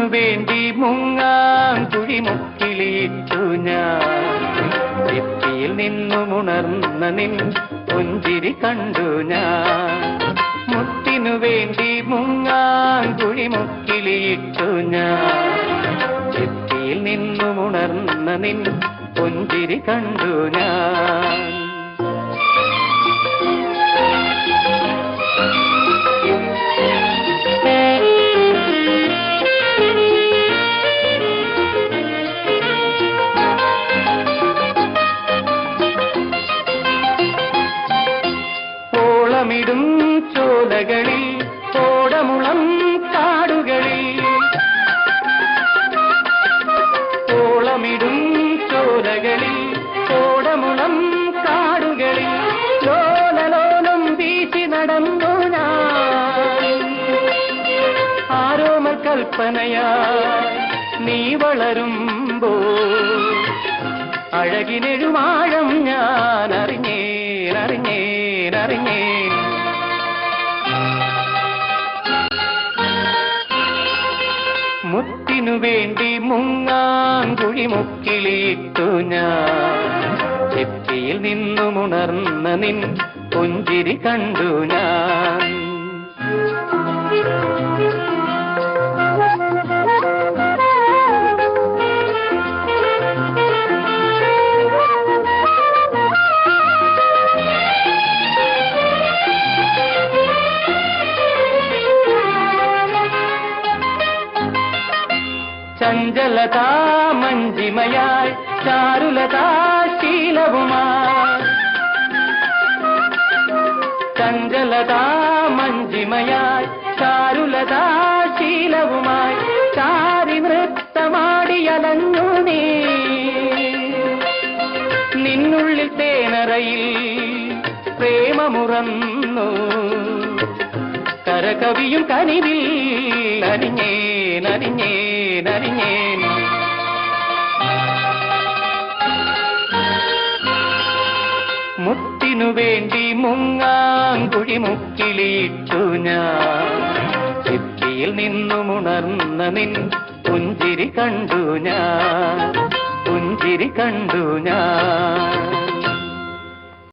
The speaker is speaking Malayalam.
നിന്നു വേണ്ടി മുങ്ങാൻ കുഴിമുക്കിലിട്ടു ഞാൻ. ഭിത്തിയിൽ നിന്നുമുണർന്ന നിൻ പുഞ്ചിരി കണ്ടു ഞാൻ. മുത്തിനു വേണ്ടി മുങ്ങാൻ കുഴിമുക്കിലിട്ടു ഞാൻ. ഭിത്തിയിൽ നിന്നുമുണർന്ന നിൻ പുഞ്ചിരി കണ്ടു ഞാൻ. ചോലകളിൽ ഓടമുളം കാടുകളിൽ. ഓളമിടും ചോലകളിൽ ഓടമുളം കാടുകളിൽ. ലോലലോലം വീശി നടന്നു ഞാൻ. ആരോമൽ കൽപ്പനയായി നീ വളരുമ്പോ അഴകിനെഴുമാഴം ഞാൻ അറിഞ്ഞേ അറിഞ്ഞേ അറിഞ്ഞേൻ മുത്തിനു വേണ്ടി മുങ്ങാങ്കുഴി മുക്കിലിട്ടു ഞാൻ. ചെപ്പിയിൽ നിന്നുമുണർന്ന നിൻ പുഞ്ചിരി കണ്ടു ഞാൻ. ചഞ്ചലതാ മഞ്ജിമയായി ചാരുലതാ ശീലവുമായി. ചഞ്ചലതാ മഞ്ജിമയായി ചാരുലതാ ശീലവുമായി. ചാരി നൃത്തമാടിയലഞ്ഞു നീ. നിന്നുള്ളിൽ തേനറയിൽ പ്രേമമുറന്നു. കരകവിയും കനിവിൽ അനിഞ്ഞേ അരിഞ്ഞേൻ അരിഞ്ഞേൻ മുത്തിനു വേണ്ടി മുങ്ങാൻ കുഴി മുക്കിലിട്ടു ഞാൻ. ചിത്തിയിൽ നിന്നുമുണർന്ന നിൻ പുഞ്ചിരി കണ്ടു ഞാൻ. പുഞ്ചിരി കണ്ടു ഞാൻ.